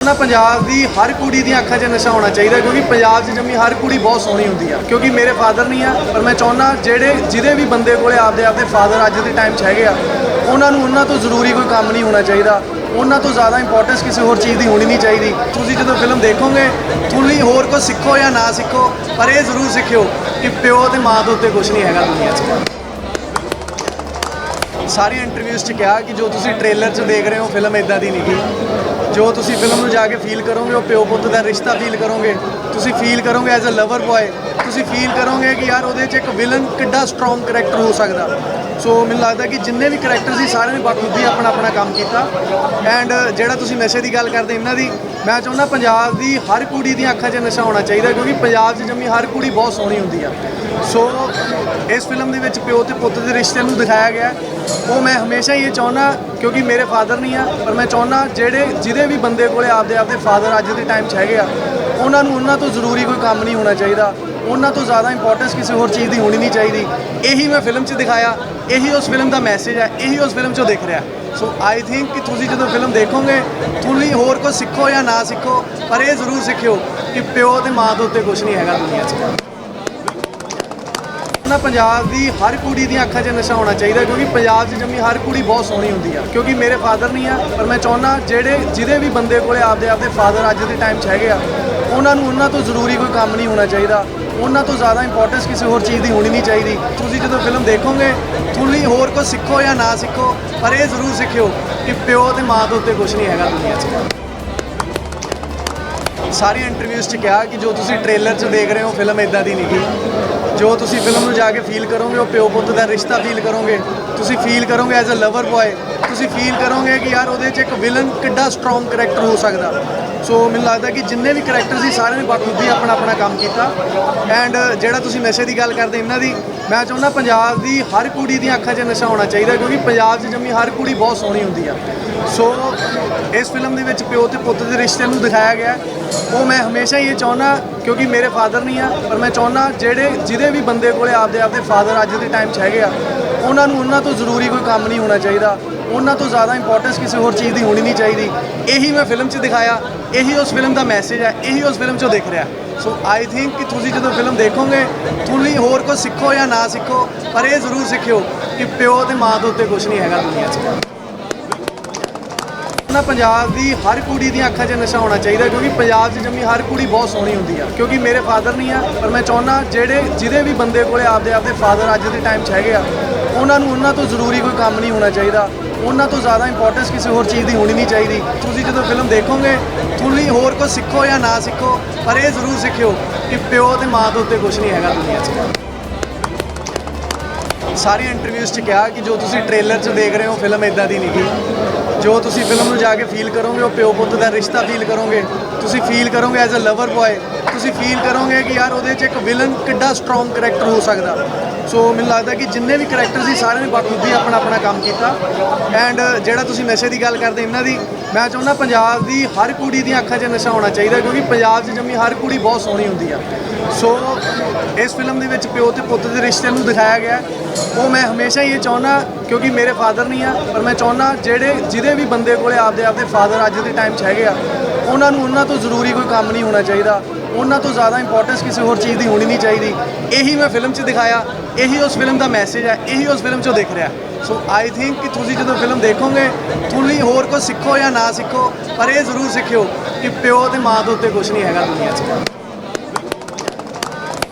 ਨਾ ਪੰਜਾਬ ਦੀ ਹਰ ਕੁੜੀ ਦੀਆਂ ਅੱਖਾਂ 'ਚ ਨਸ਼ਾ ਹੋਣਾ ਚਾਹੀਦਾ, ਕਿਉਂਕਿ ਪੰਜਾਬ 'ਚ ਜੰਮੀ ਹਰ ਕੁੜੀ ਬਹੁਤ ਸੋਹਣੀ ਹੁੰਦੀ ਆ। ਕਿਉਂਕਿ ਮੇਰੇ ਫਾਦਰ ਨਹੀਂ ਆ, ਪਰ ਮੈਂ ਚਾਹੁੰਦਾ ਜਿਹੜੇ, ਜਿਹਦੇ ਵੀ ਬੰਦੇ ਕੋਲੇ ਆਪਦੇ ਆਪਦੇ ਫਾਦਰ ਅੱਜ ਦੇ ਟਾਈਮ 'ਚ ਹੈਗੇ ਆ, ਉਹਨਾਂ ਨੂੰ ਉਹਨਾਂ ਤੋਂ ਜ਼ਰੂਰੀ ਕੋਈ ਕੰਮ ਨਹੀਂ ਹੋਣਾ ਚਾਹੀਦਾ। ਉਹਨਾਂ ਤੋਂ ਜ਼ਿਆਦਾ ਇੰਪੋਰਟੈਂਸ ਕਿਸੇ ਹੋਰ ਚੀਜ਼ ਦੀ ਹੋਣੀ ਨਹੀਂ ਚਾਹੀਦੀ। ਤੁਸੀਂ ਜਦੋਂ ਫਿਲਮ ਦੇਖੋਗੇ, ਤੁਸੀਂ ਹੋਰ ਕੁਝ ਸਿੱਖੋ ਜਾਂ ਨਾ ਸਿੱਖੋ, ਪਰ ਇਹ ਜ਼ਰੂਰ ਸਿੱਖਿਓ ਕਿ ਪਿਓ ਤੇ ਮਾਂ ਦੇ ਉੱਤੇ ਕੁਝ ਨਹੀਂ ਹੈਗਾ ਦੁਨੀਆ 'ਚ। ਸਾਰੀਆਂ ਇੰਟਰਵਿਊਜ਼ 'ਚ ਕਿਹਾ ਕਿ ਜੋ ਤੁਸੀਂ ਟ੍ਰੇਲਰ 'ਚ ਦੇਖ ਰਹੇ ਹੋ ਫਿਲਮ ਇਦਾਂ ਦੀ ਨਹੀਂ ਗੀ। ਜੋ ਤੁਸੀਂ ਫਿਲਮ ਨੂੰ ਜਾ ਕੇ ਫੀਲ ਕਰੋਗੇ, ਉਹ ਪਿਓ ਪੁੱਤ ਦਾ ਰਿਸ਼ਤਾ ਫੀਲ ਕਰੋਗੇ। ਤੁਸੀਂ ਫੀਲ ਕਰੋਗੇ ਐਜ਼ ਅ ਲਵਰ ਬॉय ਤੁਸੀਂ ਫੀਲ ਕਰੋਗੇ ਕਿ ਯਾਰ ਉਹਦੇ 'ਚ ਇੱਕ ਵਿਲਨ ਕਿੱਡਾ ਸਟਰੋਂਗ ਕਰੈਕਟਰ ਹੋ ਸਕਦਾ। ਸੋ ਮੈਨੂੰ ਲੱਗਦਾ ਕਿ ਜਿੰਨੇ ਵੀ ਕਰੈਕਟਰ ਸੀ, ਸਾਰਿਆਂ ਨੇ ਬਖੂਬੀ ਆਪਣਾ ਆਪਣਾ ਕੰਮ ਕੀਤਾ। ਐਂਡ ਜਿਹੜਾ ਤੁਸੀਂ ਨਸ਼ੇ ਦੀ ਗੱਲ ਕਰਦੇ, ਇਹਨਾਂ ਦੀ, ਮੈਂ ਚਾਹੁੰਦਾ ਪੰਜਾਬ ਦੀ ਹਰ ਕੁੜੀ ਦੀਆਂ ਅੱਖਾਂ 'ਚ ਨਸ਼ਾ ਹੋਣਾ ਚਾਹੀਦਾ, ਕਿਉਂਕਿ ਪੰਜਾਬ 'ਚ ਜੰਮੀ ਹਰ ਕੁੜੀ ਬਹੁਤ ਸੋਹਣੀ ਹੁੰਦੀ ਆ। ਸੋ ਇਸ ਫਿਲਮ ਦੇ ਵਿੱਚ ਪਿਓ ਤੇ ਪੁੱਤ ਦੇ ਰਿਸ਼ਤੇ ਨੂੰ ਦਿਖਾਇਆ ਗਿਆ। ਉਹ ਮੈਂ ਹਮੇਸ਼ਾ ਹੀ ਇਹ ਚਾਹੁੰਦਾ, ਕਿਉਂਕਿ ਮੇਰੇ ਫਾਦਰ ਨਹੀਂ ਆ, ਪਰ ਮੈਂ ਚਾਹੁੰਦਾ ਜਿਹੜੇ, ਜਿਹਦੇ ਵੀ ਬੰਦੇ ਕੋਲੇ ਆਪਦੇ ਆਪਦੇ ਫਾਦਰ ਅੱਜ ਦੇ ਟਾਈਮ 'ਚ ਹੈਗੇ ਆ, ਉਹਨਾਂ ਨੂੰ ਉਹਨਾਂ ਤੋਂ ਜ਼ਰੂਰੀ ਕੋਈ ਕੰਮ ਨਹੀਂ ਹੋਣਾ ਚਾਹੀਦਾ। ਉਹਨਾਂ ਤੋਂ ਜ਼ਿਆਦਾ ਇੰਪੋਰਟੈਂਸ ਕਿਸੇ ਹੋਰ ਚੀਜ਼ ਦੀ ਹੋਣੀ ਨਹੀਂ ਚਾਹੀਦੀ। ਇਹੀ ਮੈਂ ਫਿਲਮ 'ਚ ਦਿਖਾਇਆ। ਇਹੀ ਉਸ ਫਿਲਮ ਦਾ ਮੈਸੇਜ ਹੈ, ਇਹੀ ਉਸ ਫਿਲਮ 'ਚੋਂ ਦਿਖ ਰਿਹਾ। ਸੋ ਆਈ ਥਿੰਕ ਕਿ ਤੁਸੀਂ ਜਦੋਂ ਫਿਲਮ ਦੇਖੋਗੇ, ਤੁਸੀਂ ਹੋਰ ਕੁਝ ਸਿੱਖੋ ਜਾਂ ਨਾ ਸਿੱਖੋ, ਪਰ ਇਹ ਜ਼ਰੂਰ ਸਿੱਖਿਓ ਕਿ ਪਿਓ ਤੇ ਮਾਂ ਦੇ ਉੱਤੇ ਕੁਝ ਨਹੀਂ ਹੈਗਾ ਦੁਨੀਆ 'ਚ। ਨਾ ਪੰਜਾਬ ਦੀ ਹਰ ਕੁੜੀ ਦੀਆਂ ਅੱਖਾਂ 'ਚ ਨਸ਼ਾ ਹੋਣਾ ਚਾਹੀਦਾ, ਕਿਉਂਕਿ ਪੰਜਾਬ 'ਚ ਜੰਮੀ ਹਰ ਕੁੜੀ ਬਹੁਤ ਸੋਹਣੀ ਹੁੰਦੀ ਆ। ਕਿਉਂਕਿ ਮੇਰੇ ਫਾਦਰ ਨਹੀਂ ਆ, ਪਰ ਮੈਂ ਚਾਹੁੰਦਾ ਜਿਹੜੇ, ਜਿਹਦੇ ਵੀ ਬੰਦੇ ਕੋਲੇ ਆਪਦੇ ਆਪਦੇ ਫਾਦਰ ਅੱਜ ਦੇ ਟਾਈਮ 'ਚ ਹੈਗੇ ਆ, ਉਹਨਾਂ ਨੂੰ ਉਹਨਾਂ ਤੋਂ ਜ਼ਰੂਰੀ ਕੋਈ ਕੰਮ ਨਹੀਂ ਹੋਣਾ ਚਾਹੀਦਾ। ਉਹਨਾਂ ਤੋਂ ਜ਼ਿਆਦਾ ਇੰਪੋਰਟੈਂਸ ਕਿਸੇ ਹੋਰ ਚੀਜ਼ ਦੀ ਹੋਣੀ ਨਹੀਂ ਚਾਹੀਦੀ। ਤੁਸੀਂ ਜਦੋਂ ਫਿਲਮ ਦੇਖੋਗੇ, ਤੁਸੀਂ ਹੋਰ ਕੁਝ ਸਿੱਖੋ ਜਾਂ ਨਾ ਸਿੱਖੋ, ਪਰ ਇਹ ਜ਼ਰੂਰ ਸਿੱਖਿਓ ਕਿ ਪਿਓ ਤੇ ਮਾਂ ਦੇ ਉੱਤੇ ਕੁਝ ਨਹੀਂ ਹੈਗਾ ਦੁਨੀਆ 'ਚ। ਸਾਰੀਆਂ ਇੰਟਰਵਿਊਜ਼ 'ਚ ਕਿਹਾ ਕਿ ਜੋ ਤੁਸੀਂ ਟ੍ਰੇਲਰ 'ਚ ਦੇਖ ਰਹੇ ਹੋ ਫਿਲਮ ਇਦਾਂ ਦੀ ਨਹੀਂ। ਗੀ ਜੋ ਤੁਸੀਂ ਫਿਲਮ ਨੂੰ ਜਾ ਕੇ ਫੀਲ ਕਰੋਗੇ, ਉਹ ਪਿਓ ਪੁੱਤ ਦਾ ਰਿਸ਼ਤਾ ਫੀਲ ਕਰੋਗੇ। ਤੁਸੀਂ ਫੀਲ ਕਰੋਗੇ ਐਜ਼ ਅ ਲਵਰ ਬॉय ਤੁਸੀਂ ਫੀਲ ਕਰੋਗੇ ਕਿ ਯਾਰ ਉਹਦੇ 'ਚ ਇੱਕ ਵਿਲਨ ਕਿੱਡਾ ਸਟਰੋਂਗ ਕਰੈਕਟਰ ਹੋ ਸਕਦਾ। ਸੋ ਮੈਨੂੰ ਲੱਗਦਾ ਕਿ ਜਿੰਨੇ ਵੀ ਕਰੈਕਟਰ ਸੀ, ਸਾਰਿਆਂ ਨੇ ਬਖੂਬੀ ਆਪਣਾ ਆਪਣਾ ਕੰਮ ਕੀਤਾ। ਐਂਡ ਜਿਹੜਾ ਤੁਸੀਂ ਨਸ਼ੇ ਦੀ ਗੱਲ ਕਰਦੇ, ਇਹਨਾਂ ਦੀ, ਮੈਂ ਚਾਹੁੰਦਾ ਪੰਜਾਬ ਦੀ ਹਰ ਕੁੜੀ ਦੀਆਂ ਅੱਖਾਂ 'ਚ ਨਸ਼ਾ ਹੋਣਾ ਚਾਹੀਦਾ, ਕਿਉਂਕਿ ਪੰਜਾਬ 'ਚ ਜੰਮੀ ਹਰ ਕੁੜੀ ਬਹੁਤ ਸੋਹਣੀ ਹੁੰਦੀ ਆ। ਸੋ ਇਸ ਫਿਲਮ ਦੇ ਵਿੱਚ ਪਿਓ ਤੇ ਪੁੱਤ ਦੇ ਰਿਸ਼ਤੇ ਨੂੰ ਦਿਖਾਇਆ ਗਿਆ। ਉਹ ਮੈਂ ਹਮੇਸ਼ਾ ਹੀ ਇਹ ਚਾਹੁੰਦਾ, ਕਿਉਂਕਿ ਮੇਰੇ ਫਾਦਰ ਨਹੀਂ ਆ, ਪਰ ਮੈਂ ਚਾਹੁੰਦਾ ਜਿਹੜੇ ਜਿਹਦੇ ਵੀ ਬੰਦੇ ਕੋਲੇ ਆਪਦੇ ਆਪਦੇ ਫਾਦਰ ਅੱਜ ਦੇ ਟਾਈਮ 'ਚ ਹੈਗੇ ਆ, ਉਹਨਾਂ ਨੂੰ ਉਹਨਾਂ ਤੋਂ ਜ਼ਰੂਰੀ ਕੋਈ ਕੰਮ ਨਹੀਂ ਹੋਣਾ ਚਾਹੀਦਾ। ਉਹਨਾਂ ਤੋਂ ਜ਼ਿਆਦਾ ਇੰਪੋਰਟੈਂਸ ਕਿਸੇ ਹੋਰ ਚੀਜ਼ ਦੀ ਹੋਣੀ ਨਹੀਂ ਚਾਹੀਦੀ। ਇਹੀ ਮੈਂ ਫਿਲਮ 'ਚ ਦਿਖਾਇਆ। ਇਹੀ ਉਸ ਫਿਲਮ ਦਾ ਮੈਸੇਜ ਹੈ, ਇਹੀ ਉਸ ਫਿਲਮ 'ਚੋਂ ਦਿਖ ਰਿਹਾ। ਸੋ ਆਈ ਥਿੰਕ ਕਿ ਤੁਸੀਂ ਜਦੋਂ ਫਿਲਮ ਦੇਖੋਗੇ, ਤੁਸੀਂ ਹੋਰ ਕੁਝ ਸਿੱਖੋ ਜਾਂ ਨਾ ਸਿੱਖੋ, ਪਰ ਇਹ ਜ਼ਰੂਰ ਸਿੱਖਿਓ ਕਿ ਪਿਓ ਤੇ ਮਾਂ ਦੇ ਉੱਤੇ ਕੁਝ ਨਹੀਂ ਹੈਗਾ ਦੁਨੀਆ 'ਚ। ਨਾ ਪੰਜਾਬ ਦੀ ਹਰ ਕੁੜੀ ਦੀਆਂ ਅੱਖਾਂ 'ਚ ਨਸ਼ਾ ਹੋਣਾ ਚਾਹੀਦਾ, ਕਿਉਂਕਿ ਪੰਜਾਬ 'ਚ ਜੰਮੀ ਹਰ ਕੁੜੀ ਬਹੁਤ ਸੋਹਣੀ ਹੁੰਦੀ ਆ। ਕਿਉਂਕਿ ਮੇਰੇ ਫਾਦਰ ਨਹੀਂ ਆ, ਪਰ ਮੈਂ ਚਾਹੁੰਦਾ ਜਿਹੜੇ, ਜਿਹਦੇ ਵੀ ਬੰਦੇ ਕੋਲੇ ਆਪਦੇ ਆਪਦੇ ਫਾਦਰ ਅੱਜ ਦੇ ਟਾਈਮ 'ਚ ਹੈਗੇ ਆ, ਉਹਨਾਂ ਨੂੰ ਉਹਨਾਂ ਤੋਂ ਜ਼ਰੂਰੀ ਕੋਈ ਕੰਮ ਨਹੀਂ ਹੋਣਾ ਚਾਹੀਦਾ। ਉਹਨਾਂ ਤੋਂ ਜ਼ਿਆਦਾ ਇੰਪੋਰਟੈਂਸ ਕਿਸੇ ਹੋਰ ਚੀਜ਼ ਦੀ ਹੋਣੀ ਨਹੀਂ ਚਾਹੀਦੀ। ਤੁਸੀਂ ਜਦੋਂ ਫਿਲਮ ਦੇਖੋਗੇ, ਤੁਸੀਂ ਹੋਰ ਕੁਝ ਸਿੱਖੋ ਜਾਂ ਨਾ ਸਿੱਖੋ, ਪਰ ਇਹ ਜ਼ਰੂਰ ਸਿੱਖਿਓ ਕਿ ਪਿਓ ਤੇ ਮਾਂ ਦੇ ਉੱਤੇ ਕੁਝ ਨਹੀਂ ਹੈਗਾ ਦੁਨੀਆ 'ਚ। ਸਾਰੀਆਂ ਇੰਟਰਵਿਊਜ਼ 'ਚ ਕਿਹਾ ਕਿ ਜੋ ਤੁਸੀਂ ਟ੍ਰੇਲਰ 'ਚ ਦੇਖ ਰਹੇ ਹੋ ਫਿਲਮ ਇਦਾਂ ਦੀ ਨਹੀਂ ਗਈ ਜੋ ਤੁਸੀਂ ਫਿਲਮ ਨੂੰ ਜਾ ਕੇ ਫੀਲ ਕਰੋਗੇ, ਉਹ ਪਿਓ ਪੁੱਤ ਦਾ ਰਿਸ਼ਤਾ ਫੀਲ ਕਰੋਗੇ। ਤੁਸੀਂ ਫੀਲ ਕਰੋਗੇ ਐਜ਼ ਅ ਲਵਰ ਬॉय ਤੁਸੀਂ ਫੀਲ ਕਰੋਗੇ ਕਿ ਯਾਰ ਉਹਦੇ 'ਚ ਇੱਕ ਵਿਲਨ ਕਿੱਡਾ ਸਟਰੋਂਗ ਕਰੈਕਟਰ ਹੋ ਸਕਦਾ। ਸੋ ਮੈਨੂੰ ਲੱਗਦਾ ਕਿ ਜਿੰਨੇ ਵੀ ਕਰੈਕਟਰ ਸੀ, ਸਾਰਿਆਂ ਨੇ ਬਖੂਬੀ ਆਪਣਾ ਆਪਣਾ ਕੰਮ ਕੀਤਾ। ਐਂਡ ਜਿਹੜਾ ਤੁਸੀਂ ਨਸ਼ੇ ਦੀ ਗੱਲ ਕਰਦੇ, ਇਹਨਾਂ ਦੀ, ਮੈਂ ਚਾਹੁੰਦਾ ਪੰਜਾਬ ਦੀ ਹਰ ਕੁੜੀ ਦੀਆਂ ਅੱਖਾਂ 'ਚ ਨਸ਼ਾ ਹੋਣਾ ਚਾਹੀਦਾ, ਕਿਉਂਕਿ ਪੰਜਾਬ 'ਚ ਜੰਮੀ ਹਰ ਕੁੜੀ ਬਹੁਤ ਸੋਹਣੀ ਹੁੰਦੀ ਆ। ਸੋ ਇਸ ਫਿਲਮ ਦੇ ਵਿੱਚ ਪਿਓ ਤੇ ਪੁੱਤ ਦੇ ਰਿਸ਼ਤੇ ਨੂੰ ਦਿਖਾਇਆ ਗਿਆ ਉਹ ਮੈਂ ਹਮੇਸ਼ਾ ਹੀ ਇਹ ਚਾਹੁੰਦਾ, ਕਿਉਂਕਿ ਮੇਰੇ ਫਾਦਰ ਨਹੀਂ ਆ, ਪਰ ਮੈਂ ਚਾਹੁੰਦਾ ਜਿਹੜੇ, ਜਿਹਦੇ ਵੀ ਬੰਦੇ ਕੋਲੇ ਆਪਦੇ ਆਪਦੇ ਫਾਦਰ ਅੱਜ ਦੇ ਟਾਈਮ 'ਚ ਹੈਗੇ ਆ, ਉਹਨਾਂ ਨੂੰ ਉਹਨਾਂ ਤੋਂ ਜ਼ਰੂਰੀ ਕੋਈ ਕੰਮ ਨਹੀਂ ਹੋਣਾ ਚਾਹੀਦਾ। ਉਹਨਾਂ ਤੋਂ ਜ਼ਿਆਦਾ ਇੰਪੋਰਟੈਂਸ ਕਿਸੇ ਹੋਰ ਚੀਜ਼ ਦੀ ਹੋਣੀ ਨਹੀਂ ਚਾਹੀਦੀ। ਇਹੀ ਮੈਂ ਫਿਲਮ 'ਚ ਦਿਖਾਇਆ। ਇਹੀ ਉਸ ਫਿਲਮ ਦਾ ਮੈਸੇਜ ਹੈ, ਇਹੀ ਉਸ ਫਿਲਮ 'ਚੋਂ ਦਿਖ ਰਿਹਾ। ਸੋ ਆਈ ਥਿੰਕ ਕਿ ਤੁਸੀਂ ਜਦੋਂ ਫਿਲਮ ਦੇਖੋਗੇ, ਤੁਸੀਂ ਹੋਰ ਕੁਝ ਸਿੱਖੋ ਜਾਂ ਨਾ ਸਿੱਖੋ, ਪਰ ਇਹ ਜ਼ਰੂਰ ਸਿੱਖਿਓ ਕਿ ਪਿਓ ਤੇ ਮਾਂ ਦੇ ਉੱਤੇ ਕੁਝ ਨਹੀਂ ਹੈਗਾ ਦੁਨੀਆ 'ਚ।